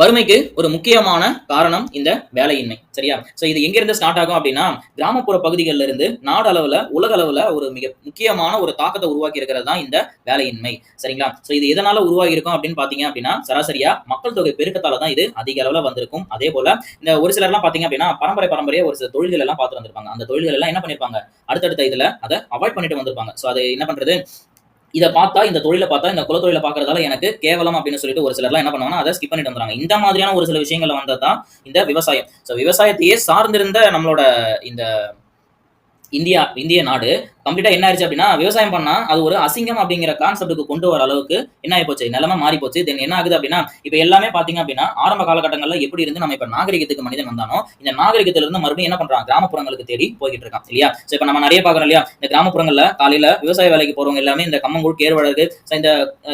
வறுமைக்கு ஒரு முக்கியமான காரணம் இந்த வேலையின்மை சரியா? சோ இது எங்க இருந்து ஸ்டார்ட் ஆகும் அப்படின்னா கிராமப்புற பகுதிகளில் இருந்து நாடு அளவுல உலக அளவுல ஒரு மிக முக்கியமான ஒரு தாக்கத்தை உருவாக்கி இருக்கிறது தான் இந்த வேலையின்மை சரிங்களா? சோ இது எதனால உருவாகி இருக்கும் அப்படின்னு பாத்தீங்க அப்படின்னா சராசரியா மக்கள் தொகை பெருக்கத்தால தான் இது அதிக அளவுல வந்திருக்கும். அதே போல இந்த ஒரு சிலர்லாம் பாத்தீங்க அப்படின்னா பரம்பரை பரம்பரையா ஒரு சில தொழில்கள் எல்லாம் பார்த்து வந்திருப்பாங்க. அந்த தொழில்கள் எல்லாம் என்ன பண்ணிருப்பாங்க? அடுத்தடுத்த இதுல அதை அவாய்ட் பண்ணிட்டு வந்திருப்பாங்க. சோ அது என்ன பண்றது? இதை பார்த்தா இந்த தொழிலை பார்த்தா இந்த குலத்தொழிலை பார்க்கறதால எனக்கு கேவலம் அப்படின்னு சொல்லிட்டு ஒரு சிலர்லாம் என்ன பண்ணுவாங்கன்னா அதை ஸ்கிப் பண்ணிட்டு வந்துறாங்க இந்த மாதிரியான ஒரு சில விஷயங்கள் வந்தது தான் இந்த விவசாயம். ஸோ விவசாயத்தையே சார்ந்திருந்த நம்மளோட இந்த இந்தியா இந்திய நாடு. கம்ப்ளீட்டா என்ன ஆயிடுச்சு அப்படின்னா விவசாயம் பண்ணா அது ஒரு அசிங்கம் அப்படிங்கிற கான்செப்ட்டுக்கு கொண்டு வர அளவுக்கு என்ன ஆகி போச்சு? நிலைமை மாறி போச்சு. தென் என்ன ஆகுது அப்படின்னா இப்போ எல்லாமே பாத்தீங்க அப்படின்னா ஆரம்ப காலகட்டங்கள்ல எப்படி இருந்து நம்ம இப்ப நாகரிகத்துக்கு மனிதன் வந்தானோ இந்த நாகரிகத்துல இருந்து மறுபடியும் என்ன பண்றான்? கிராமப்புறங்களுக்கு தேடி போய்கிட்டு இருக்கான் இல்லையா? சோ இப்ப நம்ம நிறைய பாக்குறோம் இல்லையா? இந்த கிராமப்புறங்கள்ல காலையில விவசாய வேலைக்கு போறவங்க எல்லாமே இந்த கம்மங்கூழ் கேழ்வழகு இந்த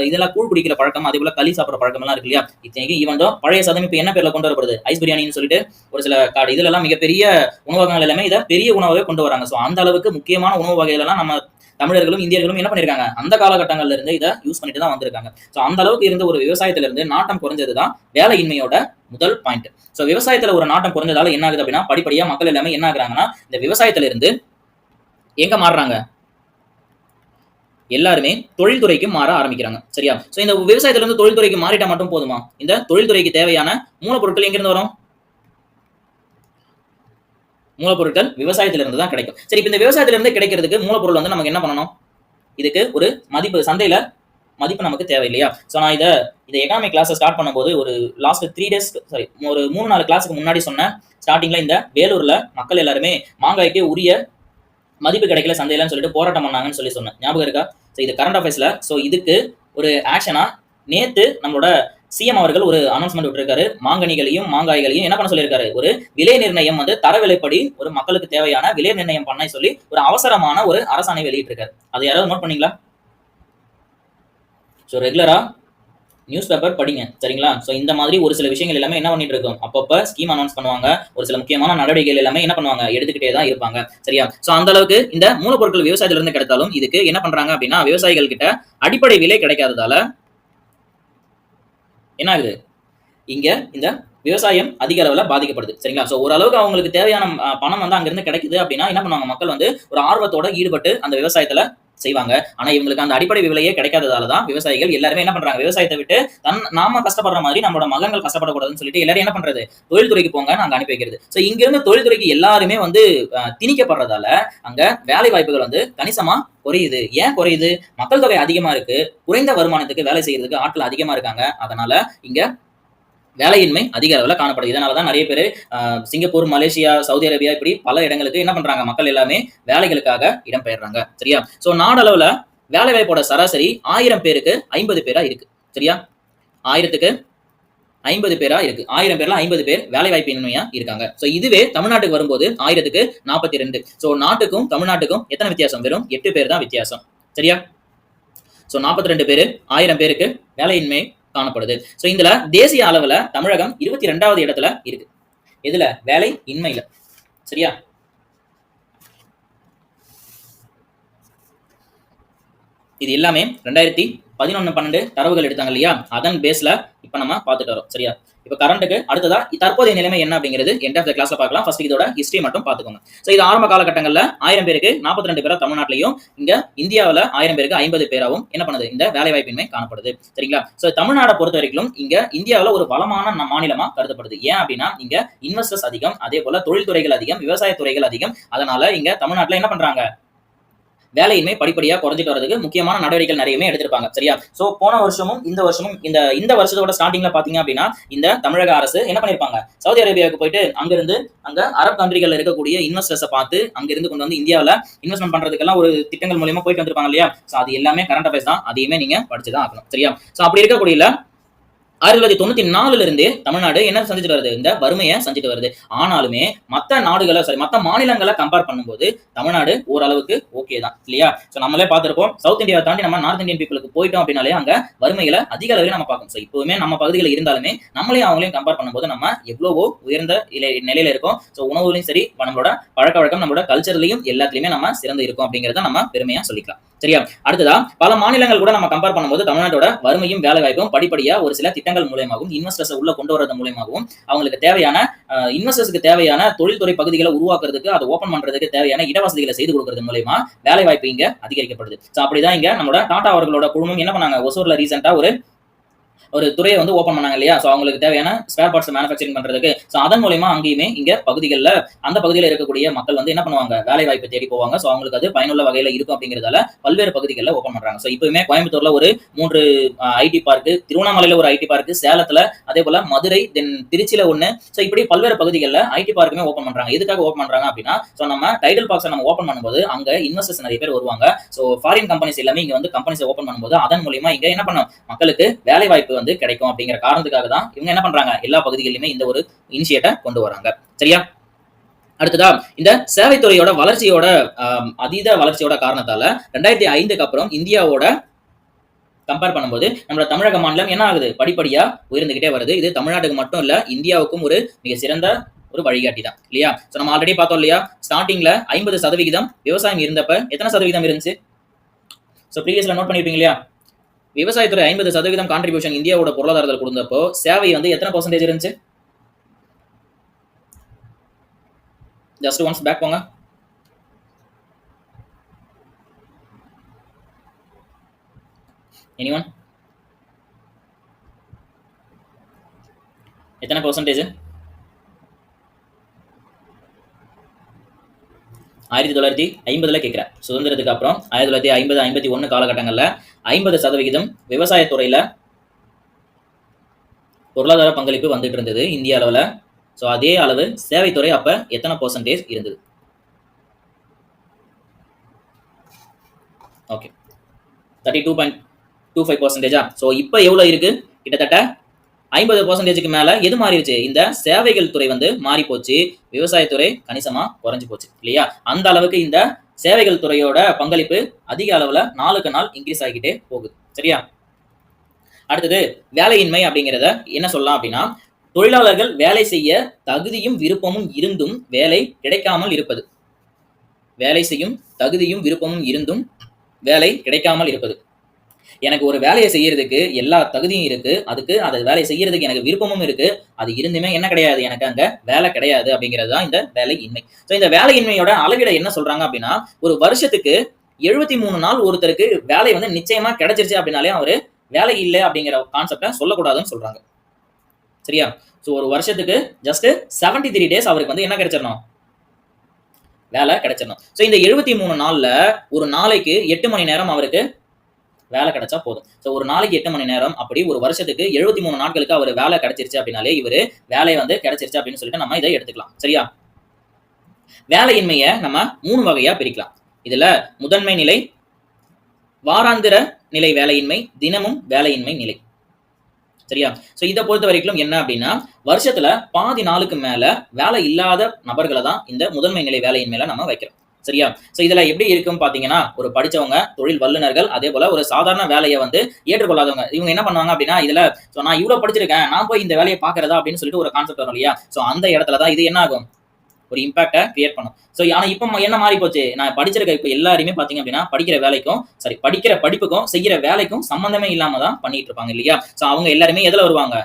இதெல்லாம் கூழ் குடிக்கிற பழக்கம் அதே போல களி சாப்பிடுற பழக்கம் எல்லாம் இருக்கு இல்லையா? இத்தனைக்கு ஈவன் பழைய சதம் இப்ப என்ன பேர்ல கொண்டு வரப்படுது? ஐஸ் பிரியாணின்னு சொல்லிட்டு ஒரு சில காடு இதுல எல்லாம் மிகப்பெரிய உணவகங்கள் எல்லாமே இதை பெரிய உணவாகவே கொண்டு வராங்க. சோ அந்த அளவுக்கு முக்கியமான உணவு வகைகளெல்லாம் நம்ம தமிழர்களும் இந்தியர்களும் என்ன பண்ணிருக்காங்க? அந்த காலகட்டங்கள்ல இருந்து இதை யூஸ் பண்ணிட்டு தான் வந்திருக்காங்க. சோ அந்த அளவுக்கு இருந்த ஒரு விவசாயத்துல இருந்து நாட்டம் குறைஞ்சது தான் வேலையின்மையோட முதல் பாயிண்ட் சோ விவசாயத்துல ஒரு நாட்டம் குறைஞ்சதால என்ன ஆகுது அப்படின்னா படிப்படியா மக்கள் எல்லாமே என்ன ஆகுறாங்கன்னா இந்த விவசாயத்துல இருந்து எங்க மாறுறாங்க? எல்லாருமே தொழில்துறைக்கு மாற ஆரம்பிக்கிறாங்க. சரியா? சோ இந்த விவசாயத்துல இருந்து தொழில்துறைக்கு மாறிட்டா மட்டும் போதுமா? இந்த தொழில்துறைக்கு தேவையான மூலப்பொருட்கள் எங்கிருந்து வரும்? மூலப்பொருட்கள் விவசாயத்திலிருந்து தான் கிடைக்கும். சரி இப்போ இந்த விவசாயத்திலிருந்து கிடைக்கிறதுக்கு மூலப்பொருள் வந்து நமக்கு என்ன பண்ணணும்? இதுக்கு ஒரு மதிப்பு சந்தையில மதிப்பு நமக்கு தேவை இல்லையா ஸோ நான் இதை இந்த எகானமிக் கிளாஸை ஸ்டார்ட் பண்ணும்போது ஒரு லாஸ்ட் த்ரீ டேஸ் சாரி ஒரு மூணு நாலு கிளாஸுக்கு முன்னாடி சொன்னேன் ஸ்டார்டிங்ல இந்த வேலூர்ல மக்கள் எல்லாருமே மாங்காய்க்கு உரிய மதிப்பு கிடைக்கல சந்தையிலன்னு சொல்லிட்டு போராட்டம் பண்ணாங்கன்னு சொல்லி சொன்னேன். ஞாபகம் இருக்கா? ஸோ இது கரண்ட் அஃபேர்ஸ்ல ஸோ இதுக்கு ஒரு ஆக்ஷனா நேத்து நம்மளோட சிஎம் அவர்கள் ஒரு அனௌன்ஸ்மெண்ட் விட்டுருக்காரு. மாங்கனிகளையும் மாங்காய்களையும் என்ன பண்ண சொல்லியிருக்காரு? ஒரு விலை நிர்ணயம் வந்து தரவிலைப்படி ஒரு மக்களுக்கு தேவையான விலை நிர்ணயம் பண்ண சொல்லி ஒரு அவசரமான ஒரு அரசாணை வெளியிட்டிருக்காரு. அதை யாராவது நோட் பண்ணீங்களா? ஸோ ரெகுலரா நியூஸ் பேப்பர் படிங்க. சரிங்களா? ஸோ இந்த மாதிரி ஒரு சில விஷயங்கள் எல்லாமே என்ன பண்ணிட்டு இருக்கோம் அப்பப்போ ஸ்கீம் அனௌன்ஸ் பண்ணுவாங்க. ஒரு சில முக்கியமான நடவடிக்கைகள் எல்லாமே என்ன பண்ணுவாங்க? எடுத்துக்கிட்டே தான் இருப்பாங்க. சரியா? ஸோ அந்த அளவுக்கு இந்த மூலப்பொருட்கள் விவசாயத்திலிருந்து கிடைத்தாலும் இதுக்கு என்ன பண்றாங்க அப்படின்னா விவசாயிகள் கிட்ட அடிப்படை விலை கிடைக்காததால என்ன ஆகுது? இங்கே இந்த விவசாயம் அதிக அளவில் பாதிக்கப்படுது. சரிங்களா? ஸோ ஓரளவுக்கு அவங்களுக்கு தேவையான பணம் வந்து அங்கேருந்து கிடைக்குது அப்படின்னா என்ன பண்ணுவாங்க? மக்கள் வந்து ஒரு ஆர்வத்தோட ஈடுபட்டு அந்த விவசாயத்தில் செய்வாங்க. ஆனா இவங்களுக்கு அந்த அடிப்படை விலையே கிடைக்காததால தான் விவசாயிகள் எல்லாருமே என்ன பண்றாங்க? விவசாயத்தை விட்டு தன் நாம கஷ்டப்படுற மாதிரி நம்மளோட மகன்கள் கஷ்டப்படக்கூடாதுன்னு சொல்லிட்டு எல்லாரும் என்ன பண்றது? தொழில்துறைக்கு போங்க நாங்க அனுப்பி வைக்கிறது. சோ இங்கிருந்து தொழில்துறைக்கு எல்லாருமே வந்து திணிக்கப்படுறதால அங்க வேலை வாய்ப்புகள் வந்து கணிசமா குறையுது. ஏன் குறையுது? மக்கள் தொகை அதிகமா இருக்கு. குறைந்த வருமானத்துக்கு வேலை செய்யறதுக்கு ஆட்கள் அதிகமா இருக்காங்க. அதனால இங்க வேலையின்மை அதிக அளவில் காணப்படுது. இதனால தான் நிறைய பேர் சிங்கப்பூர் மலேசியா சவுதி அரேபியா இப்படி பல இடங்களுக்கு என்ன பண்றாங்க? மக்கள் எல்லாமே வேலைகளுக்காக இடம்பெயர்றாங்க சரியா? ஸோ நாடளவுல வேலை வாய்ப்போட சராசரி ஆயிரம் பேருக்கு ஐம்பது பேரா இருக்கு. சரியா? ஆயிரத்துக்கு ஐம்பது பேரா இருக்கு. ஆயிரம் பேர்ல ஐம்பது பேர் வேலை வாய்ப்பின்மையா இருக்காங்க. ஸோ இதுவே தமிழ்நாட்டுக்கு வரும்போது ஆயிரத்துக்கு நாற்பத்தி ரெண்டு ஸோ நாட்டுக்கும் தமிழ்நாட்டுக்கும் எத்தனை வித்தியாசம்? வெறும் எட்டு பேர் தான் வித்தியாசம். சரியா? ஸோ நாற்பத்தி ரெண்டு பேர் ஆயிரம் பேருக்கு வேலையின்மை காணப்படுது. ஸோ இதுல தேசிய அளவுல தமிழகம் இருபத்தி ரெண்டாவது இடத்துல இருக்கு. எதுல? வேலை இன்மையில. சரியா? இது எல்லாமே ரெண்டாயிரத்தி பதினொன்று பன்னெண்டு தரவுகள் எடுத்தாங்க இல்லையா? அதன் பேஸ்ல இப்போ நம்ம பார்த்துட்டு வரோம். சரியா? இப்போ கரண்ட்டுக்கு அடுத்ததா தற்போதைய நிலைமை என்ன அப்படிங்கிறது எண்ட் ஆஃப் த கிளாஸ்ல பார்க்கலாம். ஃபர்ஸ்ட் இதோட ஹிஸ்டரி மட்டும் பார்த்துக்கோங்க. ஸோ இது ஆரம்ப காலகட்டங்களில் ஆயிரம் பேருக்கு நாற்பத்தி ரெண்டு பேரா தமிழ்நாட்டிலையும் இங்க இந்தியாவில் ஆயிரம் பேருக்கு ஐம்பது பேராவும் என்ன பண்ணுது? இந்த வேலைவாய்ப்பின்மை காணப்படுது. சரிங்களா? ஸோ தமிழ்நாடை பொறுத்த வரைக்கும் இங்க இந்தியாவில் ஒரு வளமான மாநிலமா கருதப்படுது. ஏன் அப்படின்னா இங்க இன்வெஸ்டர்ஸ் அதிகம் அதே போல தொழில்துறைகள் அதிகம் விவசாய துறைகள் அதிகம். அதனால இங்க தமிழ்நாட்டில் என்ன பண்றாங்க? வேலையின்மை படிப்படியாக குறைஞ்சிட்டு வரதுக்கு முக்கியமான நடவடிக்கைகள் நிறையவே எடுத்திருப்பாங்க. சரியா? ஸோ போன வருஷமும் இந்த வருஷமும் இந்த இந்த வருஷத்தோட ஸ்டார்டிங்ல பாத்தீங்க அப்படின்னா இந்த தமிழக அரசு என்ன பண்ணிருப்பாங்க? சவுதி அரேபியாவுக்கு போயிட்டு அங்கிருந்து அங்க அரப் கண்ட்ரிகள் இருக்கக்கூடிய இன்வெஸ்டர்ஸை பார்த்து அங்கிருந்து கொண்டு வந்து இந்தியாவில் இன்வெஸ்ட்மெண்ட் பண்றதுக்கெல்லாம் ஒரு திட்டங்கள் மூலியமா போயிட்டு வந்திருப்பாங்க இல்லையா? ஸோ அது எல்லாமே கரண்ட் அஃபேர்ஸ் தான். அதையுமே நீங்க படிச்சுதான் ஆகணும். சரியா? சோ அப்படி இருக்கக்கூடிய ஆயிரத்தி தொள்ளாயிரத்தி தொண்ணூத்தி நாலுல இருந்து தமிழ்நாடு என்ன சந்திச்சுட்டு வருது? இந்த வறுமையை சந்திச்சுட்டு வருது. ஆனாலுமே மற்ற நாடுகளை சாரி மற்ற மாநிலங்களை கம்பேர் பண்ணும்போது தமிழ்நாடு ஓரளவுக்கு ஓகே தான் இல்லையா? ஸோ நம்மளே பார்த்திருப்போம் சவுத் இந்தியாவை தாண்டி நம்ம நார்த் இந்தியன் பீப்புளுக்கு போயிட்டோம் அப்படின்னாலே அங்க வறுமைகளை அதிக அளவில் நம்ம பார்க்கணும். ஸோ இப்போவுமே நம்ம பகுதியில் இருந்தாலுமே நம்மளையும் அவங்களையும் கம்பேர் பண்ணும்போது நம்ம எவ்வளவோ உயர்ந்த இலை- நிலையில இருக்கோம். ஸோ உணவுலையும் சரி நம்மளோட பழக்க வழக்கம் நம்மளோட கல்ச்சர்லையும் எல்லாத்துலயுமே நம்ம சிறந்து இருக்கோம் அப்படிங்கிறத நம்ம பெருமையா சொல்லிக்கலாம். சரியா? அடுத்ததா பல மாநிலங்கள் கூட நம்ம கம்பேர் பண்ணும்போது தமிழ்நாட்டோட வறுமையும் வேலை வாய்ப்பும் படிப்படியா ஒரு சில திட்டங்கள் மூலயமாகவும் இன்வெஸ்டர்ஸ் உள்ள கொண்டு வரது மூலயமாகவும் அவங்களுக்கு தேவையான இன்வெஸ்டர்ஸ்க்கு தேவையான தொழில்துறை பகுதிகளை உருவாக்குறதுக்கு அதை ஓபன் பண்றதுக்கு தேவையான இடவசதிகளை செய்து கொடுக்கறது மூலயமா வேலை வாய்ப்பு இங்க அதிகரிக்கப்படுது. அப்படிதான் இங்க நம்மளோட டாடா அவர்களோட குழுமம் என்ன பண்ணாங்க? ஒசூர்ல ரீசெண்டா ஒரு ஒரு துறையை வந்து ஓப்பன் பண்ணாங்க இல்லையா? ஸோ அவங்களுக்கு தேவையான ஸ்பேர் பார்ட்ஸ் மேனுஃபேக்சரிங் பண்றதுக்கு. ஸோ அதன் மூலயமா அங்கேயுமே இங்க பகுதிகளில் அந்த பகுதியில் இருக்கக்கூடிய மக்கள் வந்து என்ன பண்ணுவாங்க? வேலை வாய்ப்பு தேடி போவாங்க. ஸோ அவங்களுக்கு அது பயனுள்ள வகையில் இருக்கும் அப்படிங்கிறதால பல்வேறு பகுதிகளில் ஓப்பன் பண்றாங்க. ஸோ இப்பவுமே கோயம்புத்தூர்ல ஒரு மூன்று ஐடி பார்க்கு திருவண்ணாமலையில ஒரு ஐடி பார்க்கு சேலத்துல அதே போல மதுரை தென் திருச்சியில ஒன்று ஸோ இப்படி பல்வேறு பகுதிகளில் ஐடி பார்க்குமே ஓப்பன் பண்றாங்க. எதுக்காக ஓப்பன் பண்றாங்க அப்படின்னா ஸோ நம்ம டைட்டில் பாக்ஸை நம்ம ஓப்பன் பண்ணும்போது அங்க இன்வெஸ்டர்ஸ் நிறைய பேர் வருவாங்க. ஸோ ஃபாரின் கம்பெனிஸ் எல்லாமே இங்க வந்து கம்பெனிஸ் ஓப்பன் பண்ணும்போது அதன் மூலியமா இங்க என்ன பண்ணும்? மக்களுக்கு வேலை வாய்ப்பு வந்து கிடைக்கும் அப்படிங்கிற காரணத்துக்காக தான் இவங்க என்ன பண்றாங்க? எல்லா பகுதிகளிலுமே இந்த ஒரு இனிஷியேட்டை கொண்டு வராங்க. சரியா? அடுத்ததா இந்த சேவைத்துறையோட வளர்ச்சியோட அதீத வளர்ச்சியோட காரணத்தால ரெண்டாயிரத்தி ஐந்துக்கு அப்புறம் இந்தியாவோட கம்பேர் பண்ணும்போது நம்மளோட தமிழக மாநிலம் என்ன ஆகுது? படிப்படியா உயர்ந்துகிட்டே வருது. இது தமிழ்நாட்டுக்கு மட்டும் இல்ல இந்தியாவுக்கும் ஒரு மிக சிறந்த ஒரு வழிகாட்டி தான். இல்லையா? ஸோ நம்ம ஆல்ரெடி பார்த்தோம் இல்லையா? ஸ்டார்டிங்ல ஐம்பது சதவிகிதம் விவசாயம் இருந்தப்ப எத்தனை சதவீதம் இருந்துச்சு? ஸோ ப்ரீவியஸ்ல நோட் பண்ணிருப்பீங்க இல்லையா? விவசாயத்துறை ஐம்பது சதவீதம் கான்ட்ரிபியூஷன் இந்தியாவோட பொருளாதாரத்தில் கொடுத்தப்போ சேவை வந்து எத்தனை பர்சன்டேஜ் இருந்துச்சு? ஜஸ்ட் ஒன்ஸ் பேக் போங்க. எனிவன் எத்தனை பர்சன்டேஜ் ஆயிரத்தி தொள்ளாயிரத்தி ஐம்பதுல கேட்குறேன் சுதந்திரத்துக்கு அப்புறம் ஆயிரத்தி தொள்ளாயிரத்தி ஐம்பது ஐம்பத்தி ஒன்று காலகட்டங்களில் ஐம்பது சதவிகிதம் விவசாயத்துறையில பொருளாதார பங்களிப்பு வந்துட்டு இருந்தது இந்திய அளவில். ஸோ அதே அளவு சேவைத்துறை அப்ப எத்தனை பர்சன்டேஜ் இருந்தது? Okay thirty two point two five பர்சன்டேஜா so இப்போ எவ்வளோ இருக்கு? கிட்டத்தட்ட ஐம்பது பர்சன்டேஜுக்கு மேல எது மாறிடுச்சு? இந்த சேவைகள் துறை வந்து மாறி போச்சு விவசாயத்துறை கணிசமா குறைஞ்சு போச்சு இல்லையா? அந்த அளவுக்கு இந்த சேவைகள் துறையோட பங்களிப்பு அதிக அளவுல நாளுக்கு நாள் இன்க்ரீஸ் ஆகிக்கிட்டே போகுது சரியா? அடுத்தது வேலையின்மை அப்படிங்கிறத என்ன சொல்லலாம் அப்படின்னா தொழிலாளர்கள் வேலை செய்ய தகுதியும் விருப்பமும் இருந்தும் வேலை கிடைக்காமல் இருப்பது. வேலை செய்யும் தகுதியும் விருப்பமும் இருந்தும் வேலை கிடைக்காமல் இருப்பது. எனக்கு ஒரு வேலையை செய்யறதுக்கு எல்லா தகுதியும் இருக்கு. அதுக்கு அதை வேலையை செய்யறதுக்கு எனக்கு விருப்பமும் இருக்கு. அது இருந்துமே என்ன கிடையாது. எனக்கு அங்க வேலை கிடையாது அப்படிங்கிறது தான் இந்த வேலை இன்மை ஸோ இந்த வேலையின்மையோட அளவிட என்ன சொல்றாங்க அப்படின்னா ஒரு வருஷத்துக்கு எழுபத்தி மூணு நாள் ஒருத்தருக்கு வேலை வந்து நிச்சயமா கிடைச்சிருச்சு அப்படின்னாலே அவரு வேலை இல்லை அப்படிங்கிற கான்செப்டை சொல்லக்கூடாதுன்னு சொல்றாங்க. சரியா? ஸோ ஒரு வருஷத்துக்கு ஜஸ்ட் செவன்டி த்ரீ டேஸ் அவருக்கு வந்து என்ன கிடைச்சிடணும்? வேலை கிடைச்சிடணும். ஸோ இந்த எழுபத்தி மூணு நாள்ல ஒரு நாளைக்கு எட்டு மணி நேரம் அவருக்கு வேலை கிடைச்சா போதும். ஸோ ஒரு நாளைக்கு எட்டு மணி நேரம் அப்படி ஒரு வருஷத்துக்கு எழுபத்தி மூணு நாட்களுக்கு அவர் வேலை கிடைச்சிருச்சு அப்படின்னாலே இவர் வேலையை வந்து கிடைச்சிருச்சு அப்படின்னு சொல்லிட்டு நம்ம இதை எடுத்துக்கலாம். சரியா? வேலையின்மையை நம்ம மூணு வகையா பிரிக்கலாம். இதுல முதன்மை நிலை வாராந்திர நிலை வேலையின்மை தினமும் வேலையின்மை நிலை. சரியா? சோ இதை பொறுத்த வரைக்கும் என்ன அப்படின்னா வருஷத்துல பாதி நாளுக்கு மேல வேலை இல்லாத நபர்களை தான் இந்த முதன்மை நிலை வேலையின்மையில நம்ம வைக்கிறோம். சரியா? சோ இதுல எப்படி இருக்கும் பாத்தீங்கன்னா ஒரு படிச்சவங்க தொழில் வல்லுநர்கள் அதே போல ஒரு சாதாரண வேலையை வந்து ஏற்றுக்கொள்ளாதவங்க. இவங்க என்ன பண்ணுவாங்க அப்படின்னா இதுல சோ நான் இவ்வளவு படிச்சிருக்கேன் நான் போய் இந்த வேலையை பாக்குறதா அப்படின்னு சொல்லிட்டு ஒரு கான்செப்ட் வரும் இல்லையா? சோ அந்த இடத்துல தான் இது என்ன ஆகும்? ஒரு இம்பாக்டை கிரியேட் பண்ணும். ஸோ ஆனா இப்போ என்ன மாறி போச்சு? நான் படிச்சிருக்க இப்போ எல்லாருமே பாத்தீங்க அப்படின்னா படிக்கிற வேலைக்கும் சரி படிக்கிற படிப்புக்கும் செய்யற வேலைக்கும் சம்பந்தமே இல்லாம தான் பண்ணிட்டு இருப்பாங்க இல்லையா? ஸோ அவங்க எல்லாருமே எதுல வருவாங்க?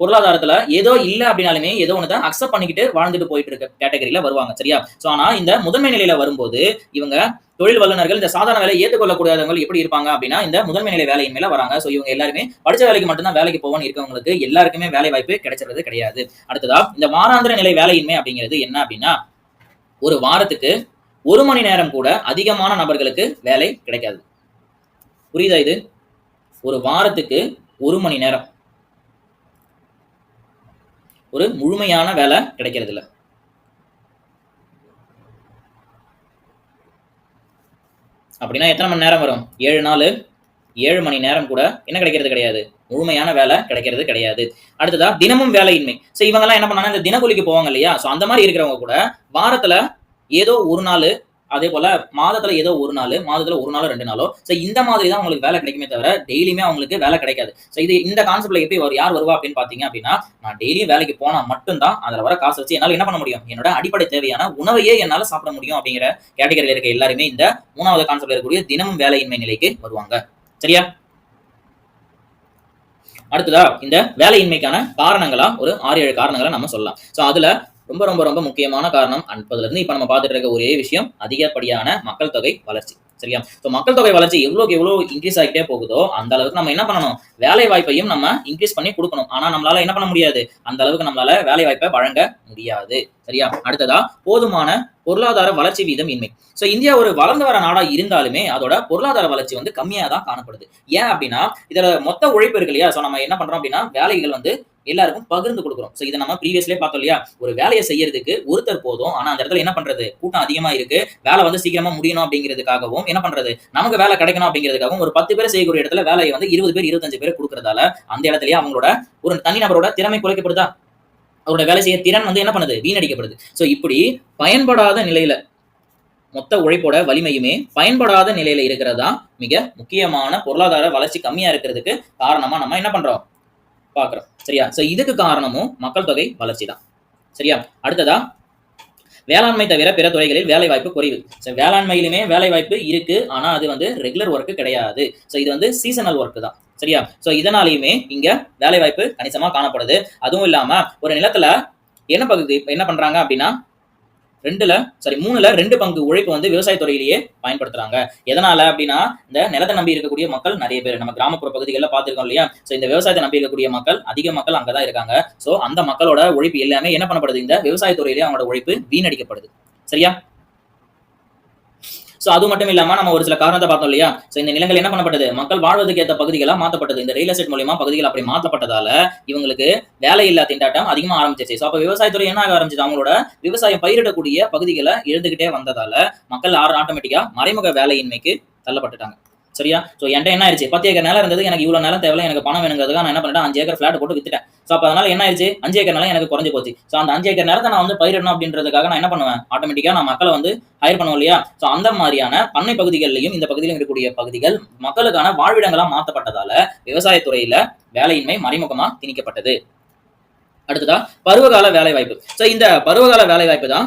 பொருளாதாரத்துல ஏதோ இல்ல அப்படின்னாலுமே ஏதோ ஒன்று தான் அக்செப்ட் பண்ணிக்கிட்டு வாழ்ந்துட்டு போயிட்டு இருக்க கேட்டகரியில வருவாங்க சரியா? ஸோ ஆனா இந்த முதன்மை நிலையில வரும்போது இவங்க தொழில் வல்லுநர்கள் இந்த சாதாரண வேலை ஏற்றுக்கொள்ளக்கூடாதவங்க எப்படி இருப்பாங்க அப்படின்னா இந்த முதன்மை நிலை வேலையின் மேல வராங்க. ஸோ இவங்க எல்லாருமே படிச்ச வேலைக்கு மட்டும்தான் வேலைக்கு போவோம்னு இருக்கவங்களுக்கு எல்லாருக்குமே வேலை வாய்ப்பு கிடைச்சிருது கிடையாது. அடுத்ததா இந்த வாராந்திர நிலை வேலையின்மை அப்படிங்கிறது என்ன அப்படின்னா ஒரு வாரத்துக்கு ஒரு மணி நேரம் கூட அதிகமான நபர்களுக்கு வேலை கிடைக்காது. புரியுதா இது? ஒரு வாரத்துக்கு ஒரு மணி நேரம். ஒரு முழுமையான வேலை கிடைக்கிறது இல்லை அப்படின்னா எத்தனை மணி நேரம் வரும்? ஏழு நாள் ஏழு மணி நேரம் கூட என்ன கிடைக்கிறது கிடையாது. முழுமையான வேலை கிடைக்கிறது கிடையாது. அடுத்ததா தினமும் வேலையின்மை. ஸோ இவங்கெல்லாம் என்ன பண்ணாங்க இந்த தினக்கூலிக்கு போவாங்க இல்லையா? ஸோ அந்த மாதிரி இருக்கிறவங்க கூட வாரத்துல ஏதோ ஒரு நாள் அதே போல மாதத்துல ஏதோ ஒரு நாள் மாதத்துல ஒரு நாளோ ரெண்டு நாளோ ஸோ இந்த மாதிரி தான் உங்களுக்கு வேலை கிடைக்குமே தவிர டெய்லியுமே அவங்களுக்கு வேலை கிடைக்காது. ஸோ இது இந்த கான்செப்ட்ல எப்படி வரும் யார் வருவா அப்படின்னு பாத்தீங்க அப்படின்னா நான் டெய்லியும் வேலைக்கு போனா மட்டும்தான் அதுல வர காசு வச்சு என்னால என்ன பண்ண முடியும்? என்னோட அடிப்படை தேவையான உணவையே என்னால சாப்பிட முடியும் அப்படிங்கிற கேட்டகரியில் இருக்க எல்லாருமே இந்த மூணாவது கான்செப்ட்ல இருக்கக்கூடிய தினமும் வேலையின்மை நிலைக்கு வருவாங்க. சரியா? அடுத்ததா இந்த வேலையின்மைக்கான காரணங்களா ஒரு ஆறு ஏழு காரணங்களை நம்ம சொல்லலாம். ஸோ அதுல ரொம்ப ரொம்ப ரொம்ப முக்கியமான காரணம் அன்பதுல இருந்து இப்ப நம்ம பார்த்துட்டு இருக்க ஒரே விஷயம் அதிகப்படியான மக்கள் தொகை வளர்ச்சி. சரியா? ஸோ மக்கள் தொகை வளர்ச்சி எவ்வளோக்கு எவ்வளோ இன்க்ரீஸ் ஆகிட்டே போகுதோ அந்த அளவுக்கு நம்ம என்ன பண்ணணும்? வேலை வாய்ப்பையும் நம்ம இன்க்ரீஸ் பண்ணி கொடுக்கணும். ஆனா நம்மளால என்ன பண்ண முடியாது? அந்த அளவுக்கு நம்மளால வேலை வாய்ப்பை வழங்க முடியாது. சரியா? அடுத்ததா போதுமான பொருளாதார வளர்ச்சி வீதம் இன்மை. ஸோ இந்தியா ஒரு வளர்ந்து வர நாடா இருந்தாலுமே அதோட பொருளாதார வளர்ச்சி வந்து கம்மியாக தான் காணப்படுது. ஏன் அப்படின்னா இதுல மொத்த உழைப்பு இருக்கு இல்லையா? ஸோ நம்ம என்ன பண்றோம் அப்படின்னா வேலைகள் வந்து எல்லாருக்கும் பகிர்ந்து கொடுக்குறோம். ஸோ இதை நம்ம ப்ரீவியஸ்லேயே பார்த்தோம் இல்லையா? ஒரு வேலையை செய்யறதுக்கு ஒருத்தர் போதும். ஆனால் அந்த இடத்துல என்ன பண்றது? கூட்டம் அதிகமா இருக்கு. வேலை வந்து சீக்கிரமா முடியணும் அப்படிங்கிறதுக்காகவும் என்ன பண்றது? நமக்கு வேலை கிடைக்கணும் அப்படிங்கிறதுக்காகவும் ஒரு பத்து பேர் செய்யக்கூடிய இடத்துல வேலையை வந்து இருபது பேர் இருபத்தஞ்சு பேர் கொடுக்கறதால அந்த இடத்துலயே அவங்களோட ஒரு தனிநபரோட திறமை குறைக்கப்படுதா? அவரோட வேலை செய்ய திறன் வந்து என்ன பண்ணுது? வீணடிக்கப்படுது. ஸோ இப்படி பயன்படாத நிலையில மொத்த உழைப்போட வலிமையுமே பயன்படாத நிலையில இருக்கிறதா மிக முக்கியமான பொருளாதார வளர்ச்சி கம்மியா இருக்கிறதுக்கு காரணமா நம்ம என்ன பண்றோம்? பார்க்குறோம் சரியா? ஸோ இதுக்கு காரணமும் மக்கள் தொகை வளர்ச்சி தான். சரியா? அடுத்ததா வேளாண்மை தவிர பிற துறைகளில் வேலை வாய்ப்பு குறைவு. ஸோ வேளாண்மையிலுமே வேலை வாய்ப்பு இருக்கு ஆனால் அது வந்து ரெகுலர் ஒர்க்கு கிடையாது. ஸோ இது வந்து சீசனல் ஒர்க் தான். சரியா? ஸோ இதனாலையுமே இங்க வேலை வாய்ப்பு கணிசமாக காணப்படுது. அதுவும் இல்லாம ஒரு நிலத்துல என்ன பகுதி என்ன பண்றாங்க அப்படின்னா ரெண்டுல சாரி மூணுல ரெண்டு பங்கு உழைப்பு வந்து விவசாயத்துறையிலேயே பயன்படுத்துறாங்க. எதனால அப்படின்னா இந்த நிலத்தை நம்பி இருக்கக்கூடிய மக்கள் நிறைய பேர். நம்ம கிராமப்புற பகுதிகளில் பார்த்துருக்கோம் இல்லையா? ஸோ இந்த விவசாயத்தை நம்பி இருக்கக்கூடிய மக்கள் அதிக மக்கள் அங்கதான் இருக்காங்க. ஸோ அந்த மக்களோட உழைப்பு எல்லாமே என்ன பண்ணப்படுது? இந்த விவசாயத்துறையிலேயே அவங்களோட உழைப்பு வீணடிக்கப்படுது. சரியா? ஸோ அது மட்டும் இல்லாம நம்ம ஒரு சில காரணத்தை பார்த்தோம் இல்லையா? ஸோ இந்த நிலங்கள் என்ன பண்ணப்பட்டது? மக்கள் வாழ்வதற்கு ஏற்ற பகுதிகளாக மாற்றப்பட்டது. இந்த ரியல் எஸ்டேட் மூலியமா பகுதிகள் அப்படி மாற்றப்பட்டதால இவங்களுக்கு வேலை இல்லா திண்டாட்டம் அதிகமாக ஆரம்பிச்சிருச்சு. ஸோ அப்போ விவசாயத்துறை என்ன ஆக ஆரம்பிச்சது? அவங்களோட விவசாயம் பயிரிடக்கூடிய பகுதிகளை எழுந்துகிட்டே வந்ததால மக்கள் ஆட்டோமேட்டிக்கா மறைமுக வேலையின்மைக்கு தள்ளப்பட்டுட்டாங்க. சரியா? ஸோ என்கிட்ட என்ன ஆயிடுச்சு? பத்து ஏக்கர் நிலம் இருந்தது எனக்கு இவ்வளோ நிலம் தேவையில்ல எனக்கு பணம் வேணுங்கிறதுக்காக நான் என்ன பண்ணிட்டேன்? அஞ்சு ஏக்கர் ஃபிளாட் போட்டு வித்துட்டேன். ஸோ அப்போ அதனால என்ன ஆயிடுச்சு? அஞ்சு ஏக்கர் நிலம் எனக்கு குறைஞ்சு போச்சு. ஸோ அந்த அஞ்சு ஏக்கர் நிலத்தை நான் வந்து பயிரிடணும் அப்படின்றதுக்காக நான் என்ன பண்ணுவேன்? ஆட்டோமேட்டிக்காக நான் மக்களை வந்து ஹயர் பண்ணுவோம் இல்லையா? ஸோ அந்த மாதிரியான பண்ணை பகுதிகளிலையும் இந்த பகுதியிலும் இருக்கக்கூடிய பகுதிகள் மக்களுக்கான வாழ்விடங்களாக மாற்றப்பட்டதால விவசாயத்துறையில வேலையின்மை மறைமுகமா திணிக்கப்பட்டது. அடுத்ததா பருவகால வேலை வாய்ப்பு ஸோ இந்த பருவகால வேலை வாய்ப்பு தான்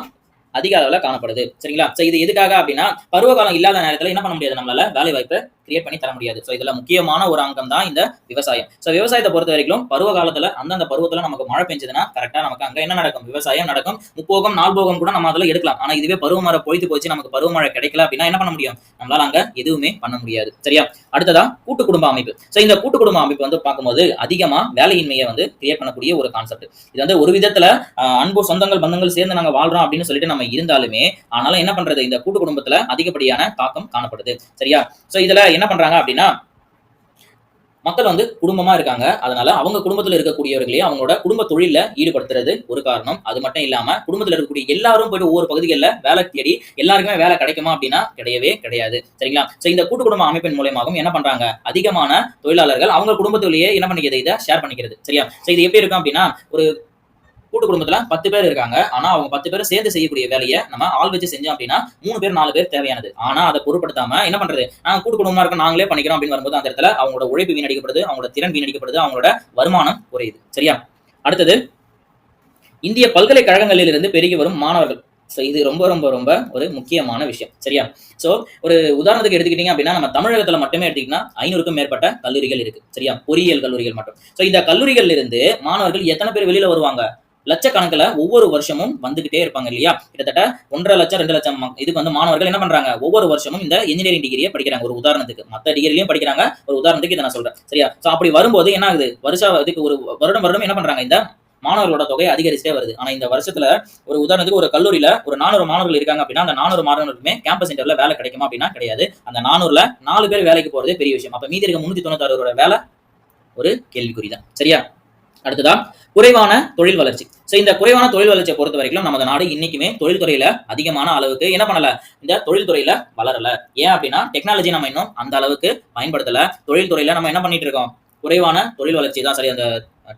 அதிக அளவில் காணப்படுது. சரிங்களா? ஸோ இது எதுக்காக அப்படின்னா பருவகாலம் இல்லாத நேரத்தில் என்ன பண்ண முடியாது நம்மளால? வேலை வாய்ப்பு கிரியேட் பண்ணி தர முடியாது. ஸோ இதில் முக்கியமான ஒரு அங்கம் தான் இந்த விவசாயம். ஸோ விவசாயத்தை பொறுத்த வரைக்கும் பருவ காலத்துல அந்தந்த பருவத்தில் நமக்கு மழை பெஞ்சதுன்னா கரெக்டா நமக்கு அங்க என்ன நடக்கும்? விவசாயம் நடக்கும். முப்போகம் நால்போகம் கூட நம்ம அதில் எடுக்கலாம். ஆனா இதுவே பருவமழை பொய்த்து போச்சு நமக்கு பருவமழை கிடைக்கல அப்படின்னா என்ன பண்ண முடியும்? நம்மளால அங்க எதுவுமே பண்ண முடியாது. சரியா? அடுத்ததா கூட்டு குடும்ப அமைப்பு. ஸோ இந்த கூட்டு குடும்ப அமைப்பு வந்து பார்க்கும்போது அதிகமா வேலையின்மையை வந்து கிரியேட் பண்ணக்கூடிய ஒரு கான்செப்ட் இது வந்து ஒரு விதத்துல அன்பு சொந்தங்கள் பந்தங்கள் சேர்ந்து நாங்கள் வாழ்றோம் அப்படின்னு சொல்லிட்டு நம்ம இருந்தாலுமே ஆனாலும் என்ன பண்றது? இந்த கூட்டு குடும்பத்துல அதிகப்படியான தாக்கம் காணப்படுது. சரியா? ஸோ இதுல என்ன என்ன பண்றாங்க அப்படின்னா மக்கள் வந்து குடும்பமா இருக்காங்க. அதனால அவங்க குடும்பத்துல இருக்கக்கூடியவர்களையும் அவங்களோட குடும்ப தொழில ஈடுபடுத்துறது ஒரு காரணம். அது மட்டும் இல்லாம குடும்பத்துல இருக்கக்கூடிய எல்லாரும் போயிட்டு ஒவ்வொரு பகுதிகளில் வேலை தேடி எல்லாருக்குமே வேலை கிடைக்குமா அப்படின்னா கிடையவே கிடையாது. சரிங்களா? சோ இந்த கூட்டு குடும்ப அமைப்பின் மூலியமாகவும் என்ன பண்றாங்க? அதிகமான தொழிலாளர்கள் அவங்க குடும்பத்திலேயே என்ன பண்ணிக்கிறது? இதை ஷேர் பண்ணிக்கிறது. சரியா? சோ இது எப்படி இருக்கும் அப்படின்னா ஒரு கூட்டு குடும்பத்துல பத்து பேர் இருக்காங்க. ஆனா அவங்க பத்து பேரும் சேர்ந்து செய்யக்கூடிய வேலையை நம்ம ஆள் வச்சு செஞ்சோம் அப்படின்னா மூணு பேர் நாலு பேர் தேவையானது. ஆனா அதை பொருட்படுத்தாம என்ன பண்றது? நாங்க கூட்டு குடும்பமா இருக்க நாங்களே பண்ணிக்கிறோம் அப்படின்னு வரும்போது அந்த இடத்துல அவங்களோட உழைப்பு வீணடிக்கப்படுது அவங்களோட திறன் வீணடிக்கப்படுது அவங்களோட வருமானம் குறையுது. சரியா? அடுத்தது இந்திய பல்கலைக்கழகங்களில் இருந்து பெருகி வரும் மாணவர்கள். ஸோ இது ரொம்ப ரொம்ப ரொம்ப ஒரு முக்கியமான விஷயம். சரியா? ஸோ ஒரு உதாரணத்துக்கு எடுத்துக்கிட்டீங்க அப்படின்னா நம்ம தமிழகத்தில் மட்டுமே எடுத்திங்கன்னா ஐநூறுக்கும் மேற்பட்ட கல்லூரிகள் இருக்கு. சரியா? பொறியியல் கல்லூரிகள் மட்டும். ஸோ இந்த கல்லூரிகள்ல இருந்து மாணவர்கள் எத்தனை பேர் வெளியில வருவாங்க? லட்சக்கணக்கில் ஒவ்வொரு வருஷமும் வந்துகிட்டே இருப்பாங்க இல்லையா? கிட்டத்தட்ட ஒன்றரை லட்சம் ரெண்டு லட்சம் இதுக்கு வந்து மாணவர்கள் என்ன பண்றாங்க? ஒவ்வொரு வருஷமும் இந்த இன்ஜினியரிங் டிகிரியை படிக்கிறாங்க. ஒரு உதாரணத்துக்கு. மற்ற டிகிரிலையும் படிக்கிறாங்க. ஒரு உதாரணத்துக்கு இதை நான் சொல்றேன். சரியா? ஸோ அப்படி வரும்போது என்ன ஆகுது? வருஷம் இதுக்கு ஒரு வருடம் வருடம் என்ன பண்றாங்க? இந்த மாணவர்களோட தொகை அதிகரிச்சுட்டே வருது. ஆனா இந்த வருஷத்துல ஒரு உதாரணத்துக்கு ஒரு கல்லூரியில ஒரு நானூறு மாணவர்கள் இருக்காங்க அப்படின்னா அந்த நானூறு மாணவர்களுமே கேம்பஸ் சென்டர்ல வேலை கிடைக்குமா அப்படின்னா கிடையாது. அந்த நானூறுல நாலு பேர் வேலைக்கு போறதே பெரிய விஷயம். அப்ப மீதி இருக்க முன்னூத்தி தொண்ணூத்தாறு வேலை ஒரு கேள்விக்குறிதான். சரியா? அடுத்ததா குறைவான தொழில் வளர்ச்சி. ஸோ இந்த குறைவான தொழில் வளர்ச்சியை பொறுத்த வரைக்கும் நமது நாடு இன்னைக்குமே தொழில்துறையில அதிகமான அளவுக்கு என்ன பண்ணல? இந்த தொழில்துறையில வளரல. ஏன் அப்படின்னா டெக்னாலஜி நம்ம இன்னும் அந்த அளவுக்கு பயன்படுத்தல. தொழில்துறையில நம்ம என்ன பண்ணிட்டு இருக்கோம்? குறைவான தொழில் வளர்ச்சி தான் சரி அந்த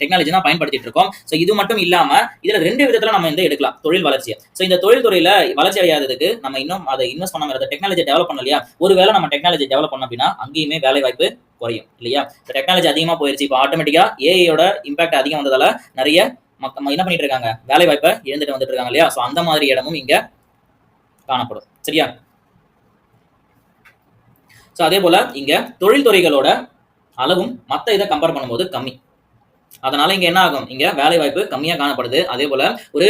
டெக்னாலஜி தான் பயன்படுத்திட்டு இருக்கோம். ஸோ இது மட்டும் இல்லாம இதுல ரெண்டு விதத்துல நம்ம இந்த எடுக்கலாம். தொழில் வளர்ச்சியை. ஸோ இந்த தொழில் துறையில வளர்ச்சி அடையாததுக்கு நம்ம இன்னும் அதை இன்வெஸ்ட் பண்ணாம டெக்னாலஜி டெவலப் பண்ண இல்லையா? ஒருவேளை நம்ம டெக்னாலஜி டெவலப் பண்ண அப்படின்னா அங்கேயுமே வேலை வாய்ப்பு குறையும் இல்லையா? டெக்னாலஜி அதிகமா போயிருச்சு. இப்போ ஆட்டோமேட்டிக்கா ஏஐயோட இம்பாக்ட் அதிகம் வந்ததால நிறைய மக்கள் என்ன பண்ணிட்டு இருக்காங்க? வேலை வாய்ப்பை இழந்துட்டு வந்துட்டு இருக்காங்க இல்லையா? ஸோ அந்த மாதிரி இடமும் இங்க காணப்படும். சரியா? ஸோ அதே போல இங்க தொழில்துறைகளோட அளவும் மற்ற இதை கம்பேர் பண்ணும்போது கம்மி. அதனால இங்க என்ன ஆகும்? இங்க வேலை வாய்ப்பு கம்மியா காணப்படுது. அதே போல ஒரு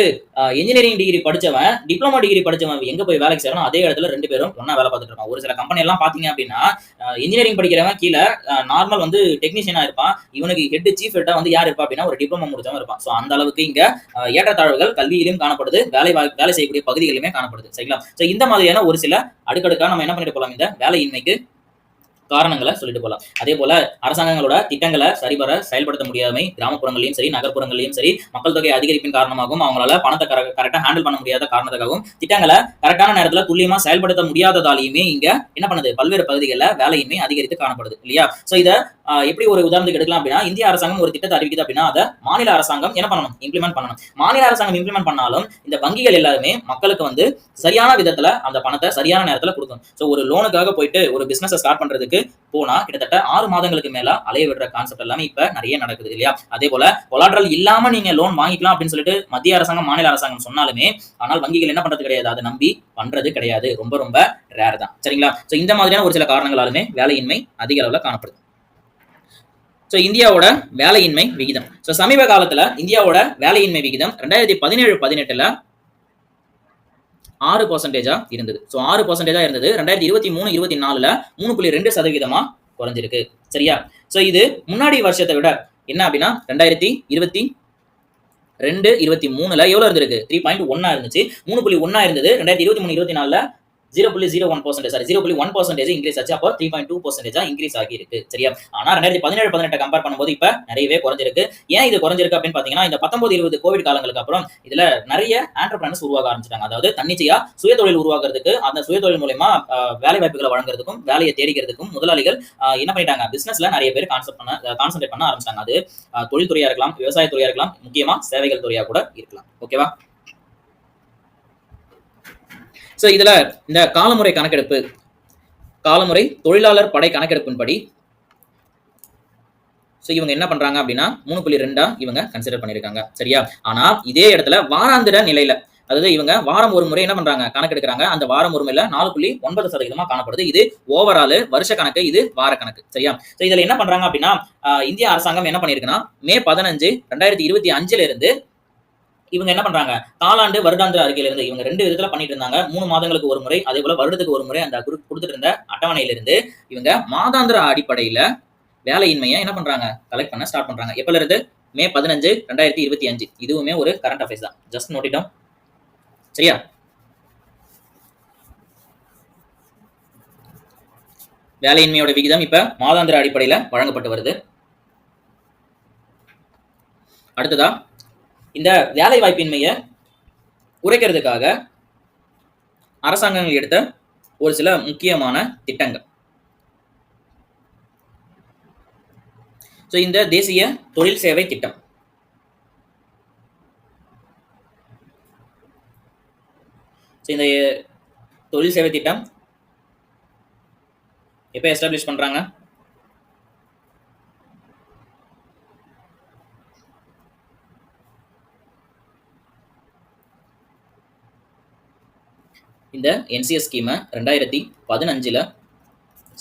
இன்ஜினியரிங் டிகிரி படிச்சவன் டிப்ளமோ டிகிரி படிச்சவன் எங்க போய் வேலைக்கு சேரணும்? அதே இடத்துல ரெண்டு பேரும் ஒன்னா வேலை பார்த்துட்டு இருப்பான். ஒரு சில கம்பெனி எல்லாம் பாத்தீங்க அப்படின்னா இன்ஜினியரிங் படிக்கிறவன் கீழே நார்மல் வந்து டெக்னீஷியனா இருப்பான். இவனுக்கு ஹெட் சீஃப் ஹெட்டா வந்து யார் இருப்பா அப்படின்னா ஒரு டிப்ளமோ முடிச்சவன் இருப்பான். ஸோ அந்த அளவுக்கு இங்க ஏற்றத்தாழ்வுகள் கல்வியிலும் காணப்படுது. வேலை வாய்ப்பு வேலை செய்யக்கூடிய பகுதிகளிலுமே காணப்படுது. சரிங்களா? ஸோ இந்த மாதிரியான ஒரு சில அடுக்கடுக்கா நம்ம என்ன பண்ணிட்டு போலாம்? இந்த வேலையின்மைக்கு காரணங்களை சொல்லிட்டு போகலாம் அதே போல அரசாங்கங்களோட திட்டங்களை சரிவர செயல்படுத்த முடியாமை கிராமப்புறங்களையும் சரி நகர்ப்புறங்களையும் சரி மக்கள் தொகை அதிகரிப்பின் காரணமாகவும் அவங்களால பணத்தை கரெக்டா ஹேண்டில் பண்ண முடியாத காரணத்துக்காகவும் திட்டங்களை கரெக்டான நேரத்தில் துல்லியமா செயல்படுத்த முடியாததாலையுமே இங்க என்ன பண்ணுது? பல்வேறு பகுதிகளில் வேலையுமே அதிகரித்து காணப்படுது இல்லையா? சோ இத எப்படி ஒரு உதாரணத்துக்கு எடுக்கலாம் அப்படின்னா இந்திய அரசாங்கம் ஒரு திட்டத்தை அறிவிக்குது அப்படின்னா அதை மாநில அரசாங்கம் என்ன பண்ணணும்? இம்ப்ளிமெண்ட் பண்ணணும். மாநில அரசாங்கம் இம்ப்ளிமெண்ட் பண்ணாலும் இந்த வங்கிகள் எல்லாருமே மக்களுக்கு வந்து சரியான விதத்துல அந்த பணத்தை சரியான நேரத்துல கொடுக்கணும் சோ ஒரு லோனுக்காக போயிட்டு ஒரு பிசினஸ் ஸ்டார்ட் பண்றதுக்கு போனா கிட்டத்தட்ட ஆறு மாதங்களுக்கு மேல அலைய விடுற கான்செப்ட் எல்லாமே இப்ப நிறைய நடக்குது இல்லையா? அதே போல கொலாட்ரல் இல்லாம நீங்க லோன் வாங்கிக்கலாம் அப்படின்னு சொல்லிட்டு மத்திய அரசாங்கம் மாநில அரசாங்கம் சொன்னாலுமே ஆனால் வங்கிகள் என்ன பண்றது கிடையாது. அதை நம்பி பண்றது கிடையாது. ரொம்ப ரொம்ப ரேர் தான். சரிங்களா? சோ இந்த மாதிரியான ஒரு சில காரணங்களாலுமே வேலையின்மை அதிக அளவில் காணப்படுது. ஸோ இந்தியாவோட வேலையின்மை விகிதம். ஸோ சமீப காலத்தில் இந்தியாவோட வேலையின்மை விகிதம் ரெண்டாயிரத்தி பதினேழு பதினெட்டில் ஆறு பர்சன்டேஜா இருந்தது. ஸோ ஆறு பர்சன்டேஜா இருந்தது. ரெண்டாயிரத்தி இருபத்தி மூணு இருபத்தி நாலுல மூணு புள்ளி ரெண்டு சதவீதமா குறைஞ்சிருக்கு. சரியா? ஸோ இது முன்னாடி வருஷத்தை விட என்ன அப்படின்னா ரெண்டாயிரத்தி இருபத்தி ரெண்டு இருபத்தி மூணுல எவ்வளவு இருந்திருக்கு? த்ரீ பாயிண்ட் ஒன்னா இருந்துச்சு. மூணு புள்ளி ஒன்னா இருந்தது. ரெண்டாயிரத்தி இருபத்தி மூணு இருபத்தி நாலுல ஜீரோ புள்ளி zero one percentage sorry zero புள்ளி ஒன் பர்சன்டேஜ் இன்க்ரீஸ் ஆச்சு. அப்போ த்ரீ பாயிண்ட் டூ பர்சன்டேஜா இன்க்ரீஸ் ஆகி இருக்கு சரியா? ஆனா ரெண்டாயிரத்தி பதினேழு பதினெட்டு கம்பேர் பண்ணும்போது இப்ப நிறையவே குறைஞ்சிருக்கு. ஏன் இது குறைஞ்சிருக்கு அப்படின்னு பாத்தீங்கன்னா இந்த பத்தொன்பது இருபது கோவிட் காலங்களுக்கு அப்புறம் இதுல நிறைய ஆண்டர்பிரனர்ஸ் உருவாக ஆரம்பிச்சிட்டாங்க. அதாவது தன்னிச்சையா சுயதொழில் உருவாக்குறதுக்கு அந்த சுயதொழில் மூலயமா வேலை வாய்ப்புகளை வழங்குறதுக்கும் வேலையை தேடிக்கிறதுக்கும் முதலாளிகள் என்ன பண்ணிட்டாங்க? பிசினஸ்ல நிறைய பேர் கான்செப்ட் பண்ண கான்சென்ட்ரேட் பண்ண ஆரம்பிச்சாங்க அது தொழில் தொழில்துறையா இருக்கலாம் விவசாய துறையா இருக்கலாம் முக்கியமா சேவைகள் துறையா கூட இருக்கலாம். ஓகேவா ஸோ இதுல இந்த காலமுறை கணக்கெடுப்பு காலமுறை தொழிலாளர் படை கணக்கெடுப்பின்படி ஸோ இவங்க என்ன பண்றாங்க அப்படின்னா மூணு புள்ளி ரெண்டா இவங்க கன்சிடர் பண்ணியிருக்காங்க சரியா? ஆனா இதே இடத்துல வாராந்திர நிலையில அதாவது இவங்க வாரம் ஒரு முறை என்ன பண்றாங்க கணக்கெடுக்கிறாங்க அந்த வாரம் ஒரு முறையில நாலு புள்ளி ஒன்பது சதவீதமா காணப்படுது. இது ஓவரால் வருஷ கணக்கு இது வார கணக்கு சரியா? ஸோ இதுல என்ன பண்றாங்க அப்படின்னா ஆஹ் இந்திய அரசாங்கம் என்ன பண்ணிருக்குன்னா மே பதினஞ்சு ரெண்டாயிரத்தி இருபத்தி அஞ்சுல இருந்து இவங்க என்ன பண்றாங்க? காலாண்டு வருடாந்திர அறிக்கையில இருந்து இவங்க ரெண்டு விதத்துல பண்ணிட்டு இருந்தாங்க மூணு மாதங்களுக்கு ஒரு முறை அதே போல வருடத்துக்கு ஒரு முறை அந்த குரூப் கொடுத்துட்டு இருந்த அட்டவணையில இருந்து இவங்க மாதாந்திர அடிப்படையில வேலையின்மையை என்ன பண்றாங்க? கலெக்ட் பண்ண ஸ்டார்ட் பண்றாங்க. எப்பல இருந்து? மே பதினஞ்சு ரெண்டாயிரத்தி இருபத்தி அஞ்சு. இதுவுமே ஒரு கரண்ட் அஃபேர்ஸ் தான். ஜஸ்ட் நோட்டிட்டோம் சரியா? வேலையின்மையோட விகிதம் இப்ப மாதாந்திர அடிப்படையில வழங்கப்பட்டு வருது. அடுத்ததா இந்த வேலை வாய்ப்பின்மையை குறைக்கிறதுக்காக அரசாங்கங்கள் எடுத்த ஒரு சில முக்கியமான திட்டங்கள். ஸோ இந்த தேசிய தொழில் சேவை திட்டம். ஸோ இந்த தொழில் சேவை திட்டம் எப்போ எஸ்டாப்ளிஷ் பண்றாங்க? இந்த என்சிஎஸ் ஸ்கீமை ரெண்டாயிரத்தி பதினஞ்சில்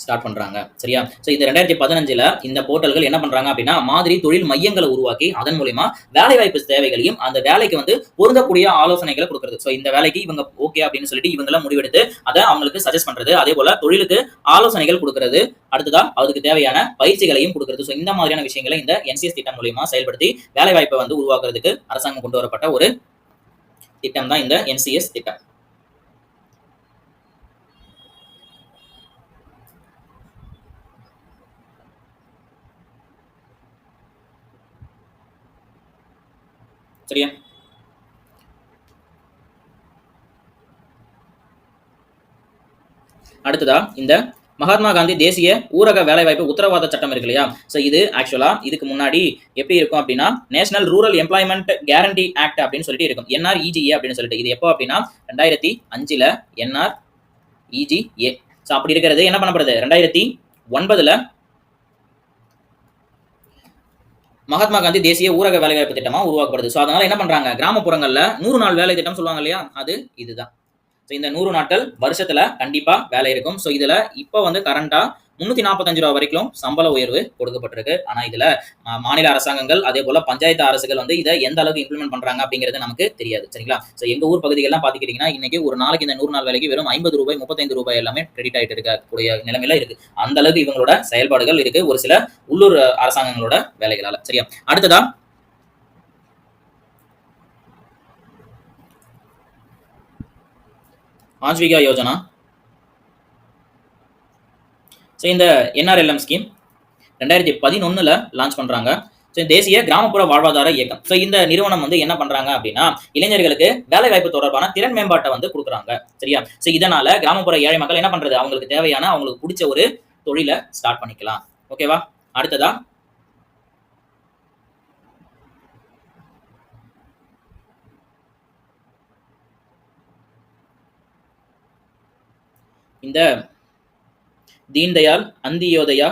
ஸ்டார்ட் பண்ணுறாங்க சரியா? ஸோ இந்த ரெண்டாயிரத்தி பதினஞ்சில் இந்த போர்ட்டல்கள் என்ன பண்றாங்க அப்படின்னா மாதிரி தொழில் மையங்களை உருவாக்கி அதன் மூலிமா வேலை வாய்ப்பு தேவைகளையும் அந்த வேலைக்கு வந்து பொருந்தக்கூடிய ஆலோசனைகளை கொடுக்குறது. ஸோ இந்த வேலைக்கு இவங்க ஓகே அப்படின்னு சொல்லிட்டு இவங்கள முடிவெடுத்து அதை அவங்களுக்கு சஜஸ்ட் பண்றது. அதே போல தொழிலுக்கு ஆலோசனைகள் கொடுக்கறது அடுத்ததா அதுக்கு தேவையான பயிற்சிகளையும் கொடுக்கறது. ஸோ இந்த மாதிரியான விஷயங்களை இந்த என்சிஎஸ் திட்டம் மூலியமாக செயல்படுத்தி வேலை வாய்ப்பை வந்து உருவாக்குறதுக்கு அரசாங்கம் கொண்டு வரப்பட்ட ஒரு திட்டம் தான் இந்த என்சிஎஸ் திட்டம். சரியா அடுத்ததா இந்த மகாத்மா காந்தி தேசிய ஊரக வேலைவாய்ப்பு உத்தரவாத சட்டம் இருக்கு இல்லையா? ஸோ இது ஆக்சுவலா இதுக்கு முன்னாடி எப்படி இருக்கும் அப்படின்னா national rural employment guarantee act அப்படின்னு சொல்லிட்டு இருக்கும். என்ஆர்இஜிஏ அப்படின்னு சொல்லிட்டு. இது எப்போ அப்படின்னா ரெண்டாயிரத்தி அஞ்சுல என்ஆர் இஜிஏ ஸோ அப்படி இருக்கிறது என்ன பண்ணப்படுது? ரெண்டாயிரத்தி ஒன்பதுல மகாத்மா காந்தி தேசிய ஊரக வேலைவாய்ப்பு திட்டமா உருவாக்கப்படுது. ஸோ அதனால என்ன பண்றாங்க? கிராமப்புறங்கள்ல நூறு நாள் வேலை திட்டம் சொல்லுவாங்க இல்லையா? அது இதுதான். ஸோ இந்த நூறு நாட்கள் வருஷத்துல கண்டிப்பா வேலை இருக்கும். ஸோ இதுல இப்போ வந்து கரண்டா முன்னூத்தி நாற்பத்தஞ்சு ரூபா வரைக்கும் சம்பள உயர்வு கொடுக்கப்பட்டிருக்கு. ஆனா இதுல மாநில அரசாங்கங்கள் அதே போல பஞ்சாயத்து அரசுகள் வந்து இதை எந்த அளவுக்கு இம்ப்ளிமெண்ட் பண்றாங்க அப்படிங்கிறது நமக்கு தெரியாது. சரிங்களா? ஸோ எங்க ஊர் பகுதிகள்லாம் பாத்துக்கிட்டீங்கன்னா இன்னைக்கு ஒரு நாளைக்கு இந்த நூறு நாள் வேலைக்கு வெறும் ஐம்பது ரூபாய் முப்பத்தைந்து ரூபாய் எல்லாமே கிரெடிட் ஆயிட்டு இருக்கக்கூடிய நிலைமையில இருக்கு. அந்த அளவுக்கு இவங்களோட செயல்பாடுகள் இருக்கு ஒரு சில உள்ளூர் அரசாங்கங்களோட வேலைகளால. சரியா? அடுத்ததா ஆஜ்விகா யோஜனா. ஸோ இந்த என்ஆர்எல்எம் ஸ்கீம் ரெண்டாயிரத்தி பதினொன்னுல லான்ச் பண்றாங்க. ஸோ தேசிய கிராமப்புற வாழ்வாதார இயக்கம். ஸோ இந்த நிறுவனம் வந்து என்ன பண்றாங்க அப்படின்னா இளைஞர்களுக்கு வேலை வாய்ப்பு தொடர்பான திறன் மேம்பாட்டை வந்து கொடுக்குறாங்க. சரியா? ஸோ இதனால கிராமப்புற ஏழை மக்கள் என்ன பண்றது? அவங்களுக்கு தேவையான அவங்களுக்கு பிடிச்ச ஒரு தொழிலை ஸ்டார்ட் பண்ணிக்கலாம். ஓகேவா அடுத்ததா? இந்த Deendayal Antyodaya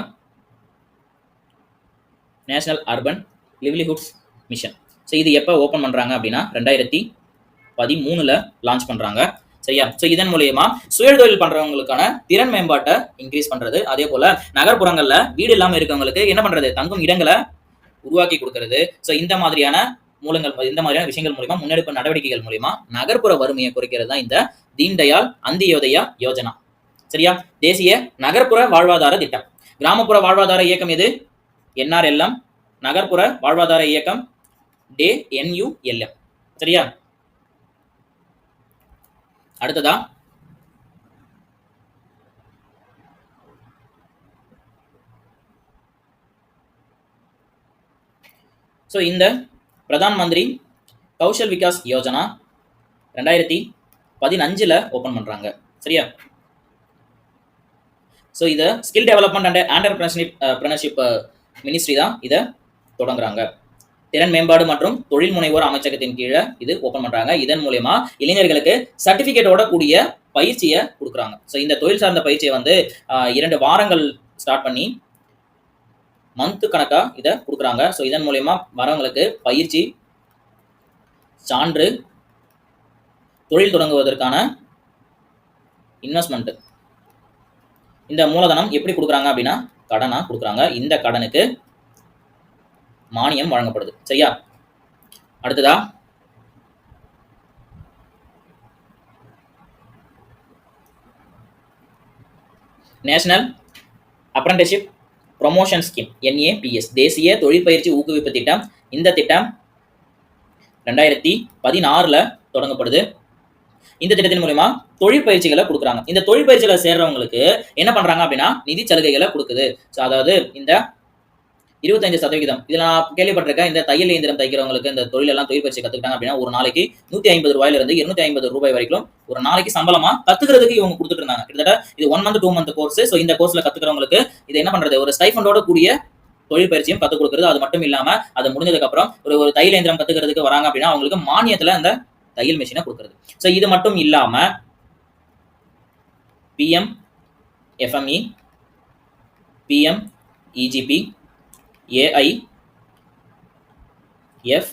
national urban livelihoods mission. So இது எப்போ ஓப்பன் பண்ணுறாங்க அப்படின்னா ரெண்டாயிரத்தி பதிமூணில் லான்ச் பண்ணுறாங்க சரியா? ஸோ இதன் மூலியமா சுயதொழில் பண்றவங்களுக்கான திறன் மேம்பாட்டை இன்க்ரீஸ் பண்றது. அதே போல நகர்ப்புறங்கள்ல வீடு இல்லாமல் இருக்கவங்களுக்கு என்ன பண்றது? தங்கும் இடங்களை உருவாக்கி கொடுக்கறது. ஸோ இந்த மாதிரியான மூலங்கள் இந்த மாதிரியான விஷயங்கள் மூலியமா முன்னெடுப்பு நடவடிக்கைகள் மூலியமா நகர்ப்புற வறுமையை குறைக்கிறது தான் இந்த தீன்தயாள் அந்தியோதயா யோஜனா. சரியா? தேசிய நகர்ப்புற வாழ்வாதார திட்டம். கிராமப்புற வாழ்வாதார இயக்கம் எது? என்ஆர்எல்எம் நகர்ப்புற வாழ்வாதார இயக்கம் டே என்யூஎல்எம் சரியா? அடுத்ததா? ஸோ இந்த பிரதான் மந்திரி கௌஷல் விகாஸ் யோஜனா ரெண்டாயிரத்தி பதினஞ்சில் ஓப்பன் பண்ணுறாங்க சரியா? ஸோ இதை skill development and entrepreneurship preneurship ministry தான் இதை தொடங்குறாங்க. திறன் மேம்பாடு மற்றும் தொழில் முனைவோர் அமைச்சகத்தின் கீழே இது ஓப்பன் பண்றாங்க. இதன் மூலயமா இளைஞர்களுக்கு சர்டிபிகேட்டோட கூடிய பயிற்சியை கொடுக்குறாங்க. ஸோ இந்த தொழில் சார்ந்த பயிற்சியை வந்து இரண்டு வாரங்கள் ஸ்டார்ட் பண்ணி மந்த்து கணக்காக இதை கொடுக்குறாங்க. ஸோ இதன் மூலயமா வரவங்களுக்கு பயிற்சி சான்று தொழில் தொடங்குவதற்கான இன்வெஸ்ட்மெண்ட்டு இந்த மூலதனம் எப்படி கொடுக்குறாங்க அப்படின்னா கடனா கொடுக்குறாங்க. இந்த கடனுக்கு மானியம் வழங்கப்படுது. சரியா? அடுத்ததா? National apprenticeship promotion scheme NAPS தேசிய தொழில் பயிற்சி ஊக்குவிப்பு திட்டம். இந்த திட்டம் ரெண்டாயிரத்தி பதினாறுல தொடங்கப்படுது. இந்த திட்டத்தின் மூலயமா தொழில் பயிற்சிகளை கொடுக்குறாங்க. இந்த தொழில் பயிற்சியில சேர்றவங்களுக்கு என்ன பண்றாங்க அப்படின்னா நிதி சலுகைகளை கொடுக்குது. ஸோ அதாவது இந்த இருபத்தஞ்சு சதவிகிதம். இதில் நான் கேள்விப்பட்டிருக்கேன் இந்த தையல் இயந்திரம் தைக்கிறவங்களுக்கு இந்த தொழிலெல்லாம் தொழில் பயிற்சி கத்துக்கிட்டாங்க அப்படின்னா ஒரு நாளைக்கு நூத்தி ஐம்பது ரூபாயில இருந்து இருநூத்தி ஐம்பது ரூபாய் வரைக்கும் ஒரு நாளைக்கு சம்பளமா கத்துக்கிறதுக்கு இவங்க கொடுத்துட்டு இருந்தாங்க. கிட்டத்தட்ட இது one month two month course so இந்த கோர்ஸ்ல கத்துக்கிறவங்களுக்கு இது என்ன பண்றது? ஒரு ஸ்டைஃபண்டோட கூடிய தொழில் பயிற்சியும் கத்துக் கொடுக்குறது. அது மட்டும் இல்லாம அது முடிஞ்சதுக்கு அப்புறம் ஒரு ஒரு தையல் இயந்திரம் கத்துக்கிறதுக்கு வராங்க அப்படின்னா அவங்களுக்கு மானியத்துல அந்த தையல் மிஷினை கொடுக்குறது. ஸோ இது மட்டும் இல்லாமல் PM FME PM EGP AI F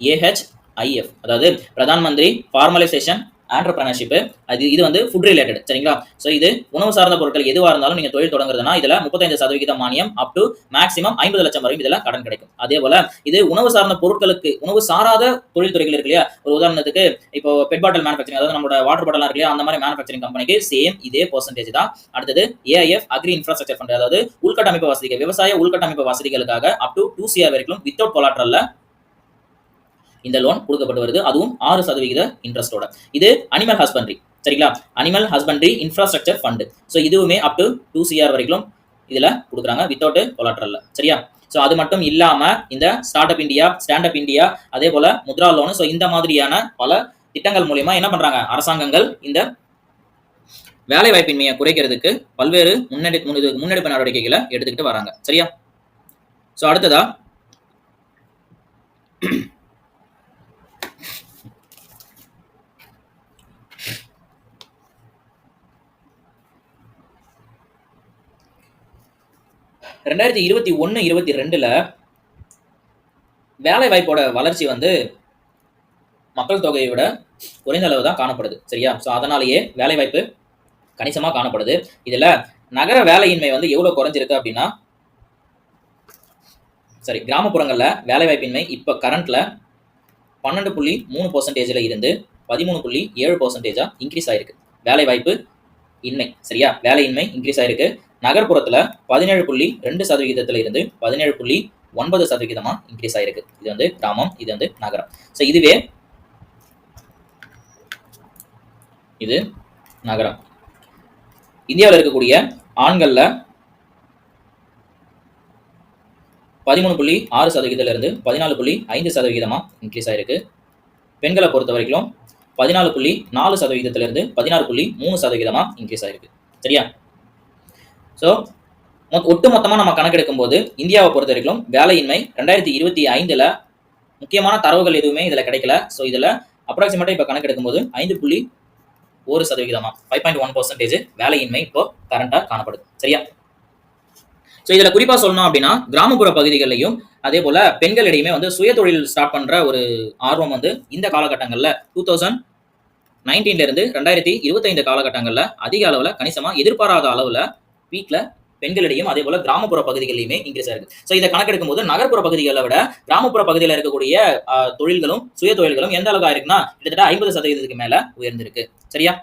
AHIF அதாவது பிரதான் மந்திரி ஃபார்மலைசேஷன் ஆண்டர்பிரினர்ஷிப் அது இது வந்து ஃபுட் ரிலேட்டட் சரிங்களா? ஸோ இது உணவு சார்ந்த பொருட்கள் எதுவாக இருந்தாலும் நீங்கள் தொழில் தொடங்குறதுனா இதில் முப்பத்தைந்து சதவீத மானியம் அப் டு மேக்ஸிமம் ஐம்பது லட்சம் வரைக்கும் இதில் கடன் கிடைக்கும். அதே போல இது உணவு சார்ந்த பொருட்களுக்கு உணவு சாராத தொழில் துறைகள் இருக்கு இல்லையா? ஒரு உதாரணத்துக்கு இப்போ பெட் பாட்டில் மேனுஃபேக்சரிங் அதாவது நம்மளோட வாட்டர் பாட்டில் இருக்கு இல்லையா? அந்த மாதிரி மேனுஃபேக்சரிங் கம்பெனிக்கு சேம் இதே பர்சன்டேஜ் தான். அடுத்தது ஏஐஎஃப் அக்ரி இன்ஃப்ராஸ்ட்ரக்சர் ஃபண்ட் அதாவது உள்கட்டமைப்பு வசதிகள் விவசாய உள்கட்டமைப்பு வசதிகளுக்காக அப் டு டூ சிஆர் வரைக்கும் வித்தவுட் கொலாட்ரல்ல இந்த லோன் கொடுக்கப்பட்டு வருது அதுவும் ஆறு சதவிகித இன்ட்ரெஸ்டோட இது அனிமல் ஹஸ்பண்ட்ரி சரிங்களா? Animal husbandry infrastructure fund so இதுவுமே அப் டு டூ சிஆர் வரைக்கும் இதில் கொடுக்குறாங்க. வித்தவுட் கொலாட்ரல்ல சரியா? ஸோ அது மட்டும் இல்லாமல் இந்த start up India stand up India அதே போல் முத்ரா லோனு ஸோ இந்த மாதிரியான பல திட்டங்கள் மூலியமா என்ன பண்ணுறாங்க அரசாங்கங்கள் இந்த வேலை வாய்ப்பின்மையை குறைக்கிறதுக்கு பல்வேறு முன்னெடு முன்னெடுப்பு நடவடிக்கைகளை எடுத்துக்கிட்டு வராங்க. சரியா? ஸோ அடுத்ததா ரெண்டாயிரத்தி இருபத்தி ஒன்று இருபத்தி ரெண்டில் வேலை வாய்ப்போட வளர்ச்சி வந்து மக்கள் தொகையை விட குறைந்த அளவு தான் காணப்படுது சரியா? ஸோ அதனாலேயே வேலை வாய்ப்பு காணப்படுது. இதில் நகர வேலையின்மை வந்து எவ்வளோ குறைஞ்சிருக்கு அப்படின்னா சரி கிராமப்புறங்களில் வேலை வாய்ப்பின்மை கரண்ட்டில் பன்னெண்டு புள்ளி மூணு பர்சன்டேஜில் இருந்து பதிமூணு புள்ளி ஏழு பர்சன்டேஜாக இன்க்ரீஸ் ஆயிருக்கு. வேலை வாய்ப்பு இன்மை சரியா? வேலையின்மை இன்க்ரீஸ் ஆயிருக்கு. நகர்ப்புறத்துல பதினேழு புள்ளி ரெண்டு சதவிகிதத்துல இருந்து பதினேழு புள்ளி ஒன்பது சதவிகிதமா இன்க்ரீஸ் ஆயிருக்கு. இது வந்து கிராமம் இது வந்து நகரம். ஸோ இதுவே இது நகரம். இந்தியாவில் இருக்கக்கூடிய ஆண்கள்ல பதிமூணு புள்ளி ஆறு சதவீதத்திலிருந்து பதினாலு புள்ளி ஐந்து சதவிகிதமா இன்க்ரீஸ் ஆயிருக்கு. பெண்களை பொறுத்த வரைக்கும் பதினாலு புள்ளி நாலு சதவீதத்திலிருந்து பதினாறு புள்ளி மூணு சதவீதமா இன்க்ரீஸ் ஆயிருக்கு. சரியா? ஸோ ஒட்டு மொத்தமாக நம்ம கணக்கெடுக்கும் போது இந்தியாவை பொறுத்த வரைக்கும் வேலையின்மை ரெண்டாயிரத்தி இருபத்தி ஐந்துல முக்கியமான தரவுகள் எதுவுமே இதில் கிடைக்கல. ஸோ இதில் அப்ராக்சிமேட்டாக இப்போ கணக்கெடுக்கும் போது ஐந்து புள்ளி ஒரு சதவீதமா ஃபைவ் பாயிண்ட் ஒன் பர்சன்டேஜ் வேலையின்மை இப்போ கரண்ட்டாக காணப்படுது. சரியா? ஸோ இதில் குறிப்பாக சொல்லணும் அப்படின்னா கிராமப்புற பகுதிகளிலையும் அதே போல் பெண்களிடையுமே வந்து சுய தொழில் ஸ்டார்ட் பண்ணுற ஒரு ஆர்வம் வந்து இந்த காலகட்டங்களில். டூ தௌசண்ட் நைன்டீன்லேருந்து ரெண்டாயிரத்தி இருபத்தைந்து காலகட்டங்களில் அதிக அளவில் கணிசமாக எதிர்பாராத அளவில் வீட்டில் பெண்களிடையும் அதே போல கிராமப்புற பகுதிகளிலுமே இன்க்ரீஸ் ஆயிருக்கு. ஸோ இதை கணக்கெடுக்கும் போது நகர்ப்புற பகுதிகளை விட கிராமப்புற பகுதியில் இருக்கக்கூடிய தொழில்களும் சுய தொழில்களும் எந்த அளவுக்கு ஆயிருக்குன்னா கிட்டத்தட்ட ஐம்பது சதவீதத்துக்கு மேல உயர்ந்திருக்கு. சரியா?